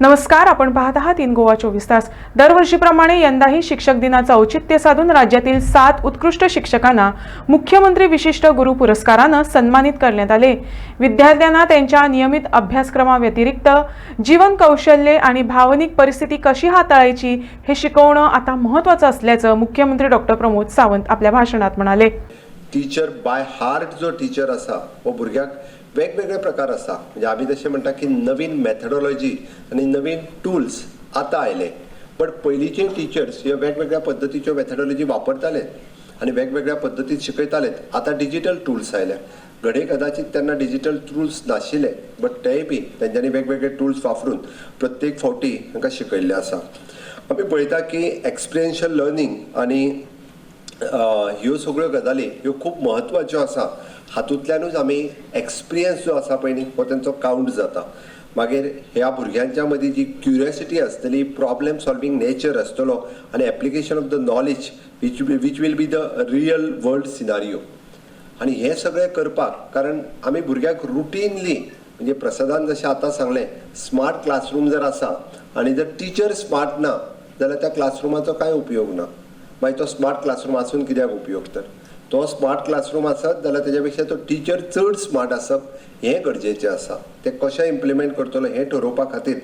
नमस्कार आपण पाहत आहात इन गोवा चोवीस तास. दरवर्षीप्रमाणे यंदाही शिक्षक दिनाचं औचित्य साधून राज्यातील सात उत्कृष्ट शिक्षकांना मुख्यमंत्री विशिष्ट गुरु पुरस्कारानं सन्मानित करण्यात आले. विद्यार्थ्यांना त्यांच्या नियमित अभ्यासक्रमाव्यतिरिक्त जीवन कौशल्ये आणि भावनिक परिस्थिती कशी हाताळायची हे शिकवणं आता महत्त्वाचं असल्याचं मुख्यमंत्री डॉक्टर प्रमोद सावंत आपल्या भाषणात म्हणाले. टीचर बाय हार्ट जो टीचर असा भुरग्याक वेगवेगळे प्रकार आसा म्हणजे आमी तशें म्हणटा की नवीन मॅथडॉलॉजी आनी नवीन टूल्स आतां आयले. बट पयलींचे टिचर्स ह्यो वेगवेगळ्या पद्दतीच्यो मॅथडॉलॉजी वापरताले आनी वेगवेगळ्या पद्दतीन शिकयताले आतां डिजिटल टूल्स आयल्या. घडये कदाचित तेन्ना डिजिटल टूल्स नाशिल्ले बट तेय बी तेंच्यांनी वेगवेगळे टूल्स वापरून प्रत्येक फावटी तांकां शिकयल्ले आसा आमी पळयता की एक्सपिरियन्शियल लर्निंग आनी ह्यो सगळ्यो गजाली ह्यो खूब म्हत्वाच्यो आसा. हातूंतल्यानूच आमी एक्सपिरियन्स जो आसा पळय न्ही हो तेंचो कावंट जाता. मागीर ह्या भुरग्यांच्या मदीं जी क्युरियोसिटी आसतली प्रॉब्लेम सॉल्विंग नेचर आसतलो आनी application of the knowledge which which will be the real world scenario आनी हें सगळें करपाक कारण आमी भुरग्याक रुटीनली म्हणजे प्रसादान जशें आतां सांगलें स्मार्ट क्लासरूम जर आसा आनी जर टीचर स्मार्ट ना जाल्यार त्या क्लासरुमाचो कांय उपयोग ना? मागीर तो स्मार्ट क्लासरूम आसून कित्याक उपयोग तर तो स्मार्ट क्लासरूम आसत जाल्यार तेज्या पेक्षा तो टिचर चड स्मार्ट आसप हें गरजेचें आसा तें कशें इम्प्लिमेंट करतलो हें ठरोवपा खातीर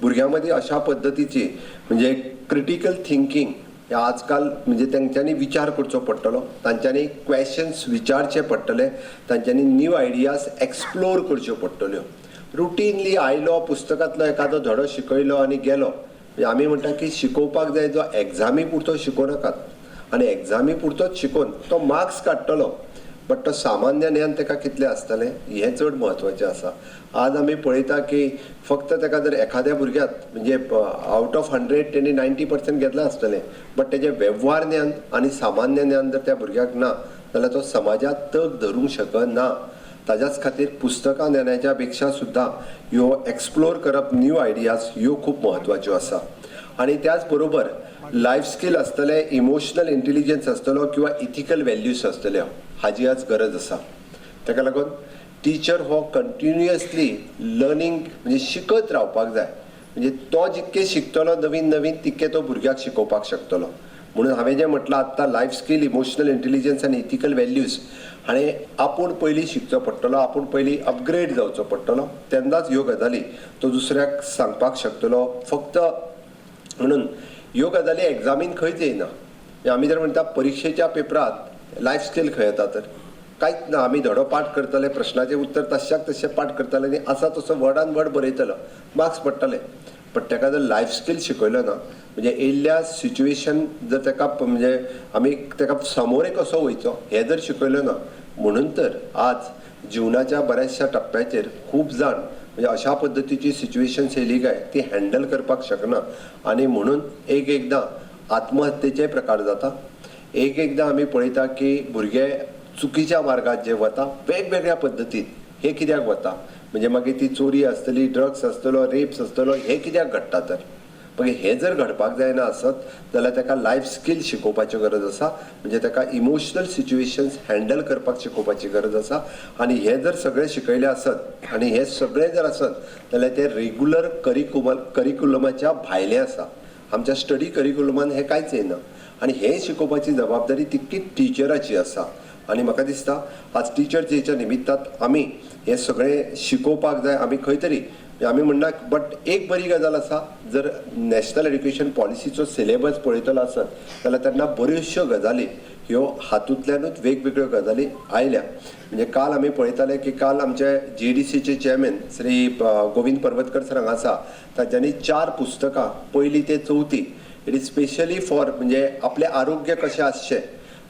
भुरग्यां मदीं अशा पद्दतीची म्हणजे क्रिटिकल थिंकींग हे आजकाल म्हणजे तेंच्यांनी विचार करचो पडटलो. तांच्यांनी क्वेश्चन्स विचारचे पडटले. तांच्यांनी न्यू आयडियाज एक्सप्लोर करच्यो पडटल्यो. रुटीनली आयलो पुस्तकांतलो एखादो धडो शिकयलो आनी गेलो. म्हणजे आमी म्हणटा की शिकोवपाक जाय जो एग्जामी पुरतो शिकोवनाकात. आनी एग्जामी पुरतोच शिकोवन तो मार्क्स काडटलो. बट तो सामान्य ज्ञान ताका कितलें आसतलें हें चड म्हत्वाचें आसा. आज आमी पळयता की फक्त ताका जर एखाद्या भुरग्याक म्हणजे आवट ऑफ हंड्रेड तेणी नायन्टी पर्संट घेतलां आसतलें. बट तेजें वेव्हार ज्ञान आनी सामान्य ज्ञान जर त्या भुरग्याक ना जाल्यार तो समाजात तग धरूंक शकना. ताज्याच खातीर पुस्तकां ज्ञानाच्या पेक्षा सुद्दां ह्यो एक्सप्लोर करप न्यू आयडियाज ह्यो खूब म्हत्वाच्यो आसा. आनी त्याच बरोबर लायफ स्कील आसतले इमोशनल इंटेलिजन्स आसतलो किंवा इथिकल व्हॅल्यूज आसतल्यो हाजी आज गरज आसा. ताका लागून टीचर हो कंटिन्युअसली लर्निंग म्हणजे शिकत रावपाक जाय. म्हणजे तो जितके शिकतलो नवीन नवीन तितके तो भुरग्याक शिकोवपाक शकतलो. म्हणून हांवें जें म्हटलां आत्तां लायफ स्कील इमोशनल इंटेलिजन्स आनी इथिकल व्हॅल्यूज आनी आपूण पयलीं शिकचो पडटलो आपूण पयलीं अपग्रेड जावचो पडटलो तेन्नाच ह्यो गजाली तो दुसऱ्याक सांगपाक शकतलो. फक्त म्हणून ह्यो गजाली एग्जामीन खंयच येयना आमी जर म्हणटा परीक्षेच्या पेपरांत लायफ स्किल खंय येता तर. कांयच ना आमी धडो पाठ करतले प्रश्नाचें उत्तर तशाक तशें पाठ करतले आनी आसा तसो वर्डान वर्ड बरयतलो. मार्क्स पडटले बट ताका जर लायफ स्किल शिकयलो ना म्हणजे येयल्ल्या सिच्युएशन जर ताका म्हणजे आमी ताका समोरे कसो वयचो हें जर शिकयलो ना म्हणून तर आज जिवनाच्या बऱ्याचशा टप्प्याचेर खूब जाण म्हणजे अशा पद्दतीची सिच्युएशन्स येयली काय ती हँडल करपाक शकना. आनी म्हणून एक एकदां आत्महत्येचे प्रकार जाता. एक एकदां आमी पळयता की भुरगे चुकीच्या मार्गात जे वता वेगवेगळ्या पद्दतीन हे कित्याक वता? म्हणजे मागीर ती चोरी आसतली ड्रग्स आसतलो रेप्स आसतलो हे कित्याक घडटा तर? मागीर हे जर घडपाक जायना आसत जाल्यार ताका लायफ स्कील शिकोवपाची गरज आसा. म्हणजे ताका इमोशनल सिच्युएशन्स हँडल करपाक शिकोवपाची गरज आसा. आनी हे जर सगळें शिकयलें आसत आनी हे सगळें जर आसत जाल्यार ते रेगुलर करिकुम करिकुलमाच्या भायलें आसा. आमच्या स्टडी करिकुलमान हे कांयच येना. आनी हे शिकोवपाची जबाबदारी तितकी टिचराची आसा. आनी म्हाका दिसता? आज टिचर डेच्या निमित्तात आमी हे सगळें शिकोवपाक जाय आमी खंय तरी आमी म्हणनात बट एक बरी गजाल आसा जर नॅशनल एड्युकेशन पॉलिसीचो सिलेबस पळयतलो आसत जाल्यार तेन्ना बऱ्योचश्यो गजाली ह्यो हातूंतल्यानूच वेगवेगळ्यो गजाली आयल्या. म्हणजे काल आमी पळयताले की काल आमचे जी डी सीचे चेअरमॅन श्री गोविंद पर्वतकर सर हांगा आसा तांच्यांनी चार पुस्तकां पयली ते चवथी इट इज स्पेशली फॉर म्हणजे आपलें आरोग्य कशें आसचें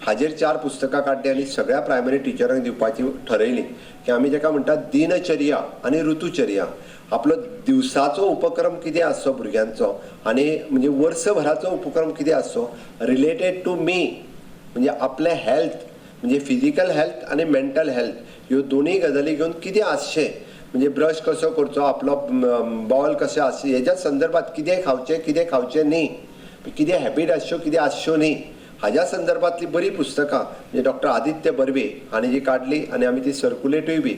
हाजेर चार पुस्तकां काडली आनी सगळ्या प्रायमरी टिचरांक दिवपाची ठरयली की आमी जेका म्हणटात दिनचर्या आनी ऋतुचर्या आपलो दिवसाचो उपक्रम कितें आसचो भुरग्यांचो आनी म्हणजे वर्सभराचो उपक्रम कितें आसचो रिलेटेड टू मी म्हणजे आपलें हेल्थ म्हणजे फिजिकल हेल्थ आनी मेंटल हेल्थ ह्यो दोनूय गजाली घेवन कितें आसचें म्हणजे ब्रश कसो करचो आपलो बॉल कशें आसचें हेज्या संदर्भात कितें खावचें कितें खावचें न्ही कितें हॅबीट आसच्यो कितें आसच्यो न्ही. हाज्या संदर्भातली बरी पुस्तकां म्हणजे डॉक्टर आदित्य बर्वे हांणी जी काडली आनी आमी ती सर्कुलेटूय बी.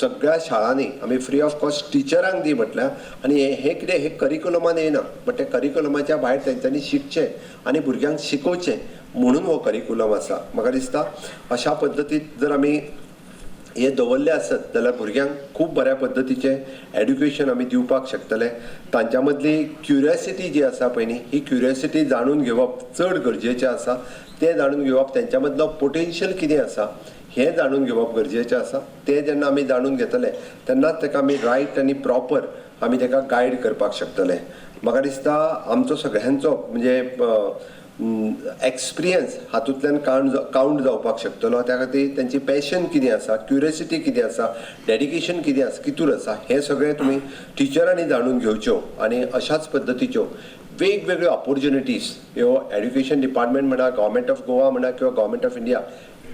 सगळ्या शाळांनी आमी फ्री ऑफ कॉस्ट टिचरांक दी म्हटल्या आनी हे हे कितें हे करिकुलमान येना बट ते करिकुलमाच्या भायर तेंच्यांनी शिकचें आनी भुरग्यांक शिकोवचें. म्हणून हो करिकुलम आसा म्हाका दिसता अशा पद्दतीन जर आमी हे दवरले आसत जाल्यार भुरग्यांक खूब बऱ्या पद्दतीचें एड्युकेशन आमी दिवपाक शकतले. तांच्या मदली क्युरियोसिटी जी आसा पळय न्ही ही क्युरियोसिटी जाणून घेवप चड गरजेचें आसा. तें जाणून घेवप तेंच्या मदलो पोटेन्शियल कितें आसा हें जाणून घेवप गरजेचें आसा. तें जेन्ना आमी जाणून घेतले तेन्नाच ताका आमी रायट आनी प्रॉपर आमी ताका गायड करपाक शकतले. म्हाका दिसता आमचो सगळ्यांचो म्हणजे एक्सपिरियन्स हातूंतल्यान काउंट काउंट जावपाक शकतलो. त्या खातीर तेंची पॅशन कितें आसा क्युरियोसिटी कितें आसा डेडिकेशन कितें आसा कितूर आसा हें सगळें तुमी टिचरांनी जाणून घेवच्यो आनी अशाच पद्दतीच्यो वेगवेगळ्यो ऑपॉर्च्युनिटीज ह्यो एड्युकेशन डिपार्टमेंट म्हणा गव्हर्मेंट ऑफ गोवा म्हणा किंवा गव्हर्मेंट ऑफ इंडिया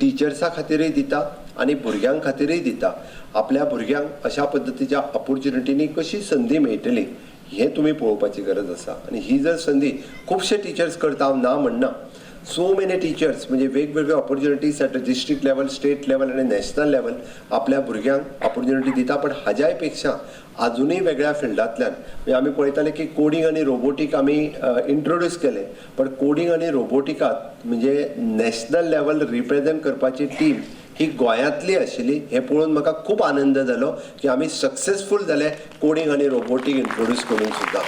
टिचर्सां खातीरय दिता आनी भुरग्यां खातीरय दिता. आपल्या भुरग्यांक अशा पद्दतीच्या ऑपॉर्च्युनिटीनी कशी संदी मेळटली हें तुमी पळोवपाची गरज आसा आनी ही जर संदी खुबशे टिचर्स करता हांव ना म्हणना सो मेनी टिचर्स म्हणजे वेगवेगळ्यो opportunities at district level state level आनी नॅशनल लेवल आपल्या भुरग्यांक ऑपॉर्च्युनिटी दिता. पण हाज्यायपेक्षा अजुनूय वेगळ्या फिल्डांतल्यान म्हणजे आमी पळयताले की कोडिंग आनी रोबोटीक आमी इंट्रोड्यूस केले. पण कोडिंग आनी रोबोटिकात म्हणजे नॅशनल लेवल रिप्रेझेंट करपाची टीम ही गोंयांतली आशिल्ली हें पळोवन म्हाका खूब आनंद जालो की आमी सक्सेसफूल जाले कोडिंग आनी रोबोटीक इंट्रोड्यूस करून सुद्दां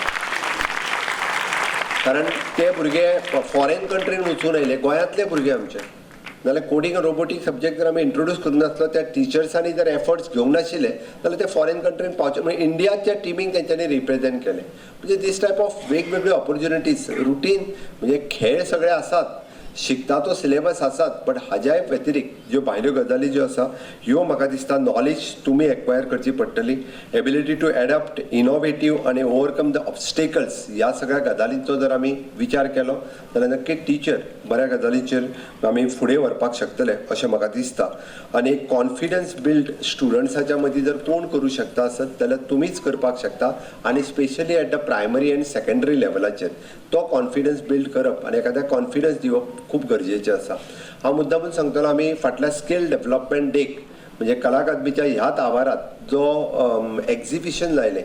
कारण ते भुरगे फॉरेन कंट्रीन वचून आयले गोंयांतले भुरगे आमचे. नाल्यार कोडिंग रोबोटीक सब्जेक्ट जर आमी इंट्रोड्यूस करूंक नासलो त्या टिचर्सांनी जर एफर्ट्स घेवंक नाशिल्ले जाल्यार ते फॉरेन कंट्रीन पावचे म्हणजे इंडियाच्या टिमीक तेंच्यांनी रिप्रेझेंट केले. म्हणजे दीस टायप ऑफ वेगवेगळ्यो ऑपॉर्च्युनिटीज रुटीन म्हणजे खेळ सगळे आसात शिकता तो सिलेबस आसात बट हाज्याय व्यतिरिक्त ज्यो भायल्यो गजाली ज्यो आसा ह्यो म्हाका दिसता नॉलेज तुमी एक्वायर करची पडटली. एबिलिटी टू एडप्ट इनोवेटीव आनी ओवरकम द ऑब्स्टेकल्स ह्या सगळ्या गजालींचो जर आमी विचार केलो जाल्यार नक्की टिचर बऱ्या गजालींचेर आमी फुडें व्हरपाक शकतले अशें म्हाका दिसता. आनी एक कॉन्फिडन्स बिल्ड स्टुडंट्साच्या मदीं जर कोण करूं शकता आसत जाल्यार तुमीच करपाक शकता आनी specially at the primary and secondary लेवलाचेर तो कॉन्फिडन्स बिल्ड करप आनी एखाद्या कॉन्फिडन्स दिवप खूब गरजेचें आसा हांव मुद्दामून सांगतलो आमी फाटल्या स्किल डेव्हलपमेंट डेक म्हणजे कला अकादमीच्या ह्याच आवारात जो एक्झिबिशन लायलें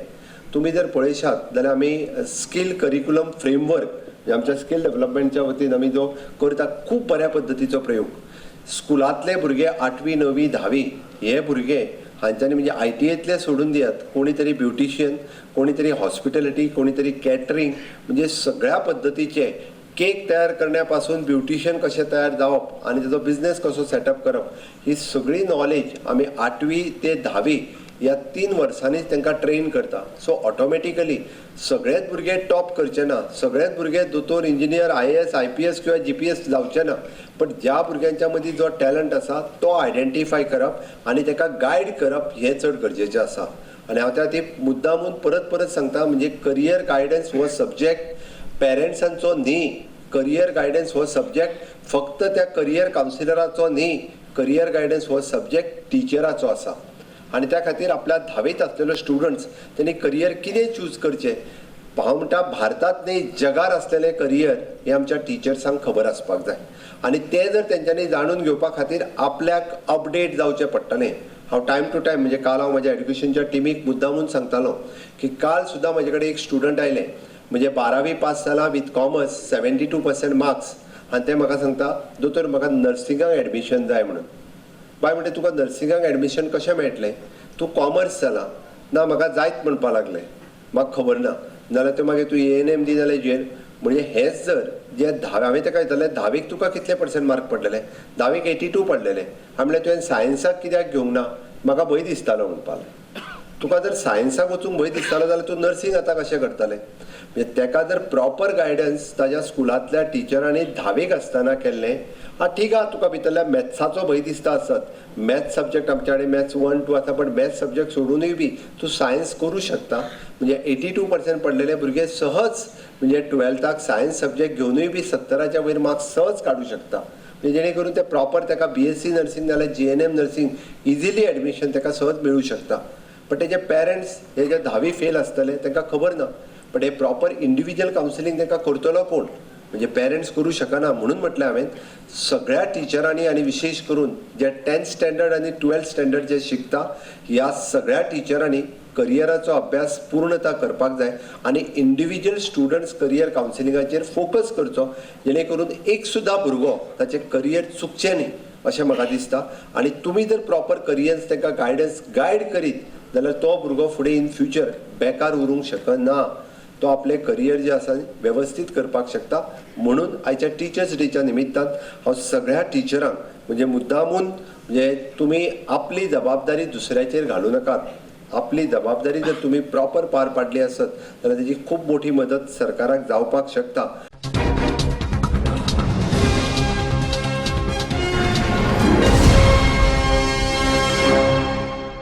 तुमी जर पळयशात जाल्यार आमी स्कील करिकुलम फ्रेमवर्क आमच्या स्कील डेव्हलपमेंटच्या वतीन आमी जो करता खूब बऱ्या पद्दतीचो प्रयोग. स्कुलांतले भुरगे आठवी नवी धावी हे भुरगे हांच्यांनी म्हणजे आय टी एतले सोडून दियात कोणी तरी ब्युटिशियन कोणी तरी हॉस्पिटॅलिटी कोणी तरी कॅटरिंग म्हणजे सगळ्या पद्धतीचे केक तयार करण्यापासून ब्युटिशियन कशें तयार जावप आनी तेजो बिझनेस कसो सेटअप करप ही सगळी नॉलेज आमी आठवी ते धावी ह्या तीन वर्सांनीच तांकां ट्रेन करता. सो ऑटोमॅटिकली सगळेच भुरगे टॉप करचे ना सगळेच भुरगे दोतोर engineer I S I P S किंवा जी पी एस जावचे ना पण ज्या भुरग्यांच्या मदीं जो टॅलंट आसा तो आयडेंटिफाय करप आनी ताका गायड करप हें चड गरजेचें आसा आनी हांव त्या खातीर मुद्दामून परत परत सांगता म्हणजे करियर गायडन्स हो सब्जेक्ट पेरंट्सांचो न्ही करियर गायडन्स हो सब्जेक्ट फक्त त्या करियर कावन्सिलराचो न्ही करियर गायडन्स हो सब्जेक्ट टिचराचो आसा. आनी त्या खातीर आपल्या धावेत आसलेलो स्टुडंट्स त्यांनी करियर कितें चूज करचें हांव म्हणटा भारतांत न्ही जगार आसलेलें करियर हें आमच्या टिचर्सांक खबर आसपाक जाय. आनी तें जर तेंच्यांनी जाणून घेवपा खातीर आपल्याक अपडेट जावचें पडटलें. हांव टायम टू टायम म्हणजे काल हांव म्हज्या एड्युकेशनच्या टिमीक मुद्दामून सांगतालो की काल सुद्दां म्हजे कडेन एक स्टुडंट आयले म्हणजे बारावी पास जाला with commerce seventy two percent marks आनी ते म्हाका सांगता दोतोर म्हाका नर्सिंगाक एडमिशन जाय म्हणून. बाय म्हणटा तुका नर्सिंगाक एडमिशन कशें मेळटलें? तूं कॉमर्स जाला ना म्हाका जायत म्हणपाक लागलें. म्हाका खबर ना. नाल्यार ते मागीर तूं ए एन एम दी जाल्यार जेल. म्हणजे हेच जर जे धावे हांवें ताका येतले धावेक तुका कितले पर्सेंट मार्क पडलेले? धावेक एटी टू पडलेले. हांवें म्हणलें तुवें सायन्साक कित्याक घेवंक ना? म्हाका भंय दिसतालो म्हणपाक तुका जर सायन्साक वचूंक भंय दिसतालो जाल्यार तूं नर्सींग आतां कशें करतलें? म्हणजे ताका जर प्रॉपर गायडन्स ताज्या स्कुलांतल्या टिचरांनी धावेक आसतना केल्लें आं ठीक आहा तुका भितरल्या मॅथ्साचो भंय दिसता आसत मॅथ्स सब्जेक्ट आमच्या कडेन मॅथ्स वन टू आसा पण मॅथ्स सब्जेक्ट सोडूनय बी तूं सायन्स करूं शकता. म्हणजे एटी टू पर्सेंट पडलेले भुरगे सहज म्हणजे टुवेल्थाक सायन्स सब्जेक्ट घेवनूय बी सत्तराच्या वयर मार्क्स सहज काडूं शकता. म्हणजे जेणे करून ते प्रॉपर ताका बी एस सी नर्सिंग नाल्यार G N M nursing easily admission ताका सहज मेळूं शकता. पण तेजे पेरंट्स हे जे धावी फेल आसतले तांकां खबर ना. बट हे प्रॉपर इंडिव्हिज्युअल कावन्सिलींग तांकां करतलो कोण? म्हणजे पेरेंट्स करू शकना म्हणून म्हटलें हांवें सगळ्या टिचरांनी आनी विशेश करून जे टेन्थ स्टँडर्ड आनी टुवेल्थ स्टँडर्ड जे शिकता ह्या सगळ्या टिचरांनी करियराचो अभ्यास पूर्णता करपाक जाय आनी इंडिव्हिज्युअल स्टुडंट्स करियर कावन्सिलिंगाचेर फोकस करचो. जेणे करून एक सुद्दां भुरगो ताचें करियर चुकचें न्ही अशें म्हाका दिसता. आनी तुमी जर प्रॉपर करियर्स तांकां गायडन्स गायड करीत जाल्यार तो भुरगो फुडें इन फ्युचर बेकार उरूंक शकना. तो आपले करियर जे आसा वेवस्थीत करपाक शकता. म्हणून आयच्या टिचर्स डेच्या निमित्तान हांव हो सगळ्या टिचरांक म्हणजे मुद्दामून म्हणजे तुमी आपली जबाबदारी दुसऱ्याचेर घालू नाकात. आपली जबाबदारी जर तुम्ही प्रॉपर पार पाडली आसत जाल्यार तेजी खूब मोठी मदत सरकाराक जावपाक शकता.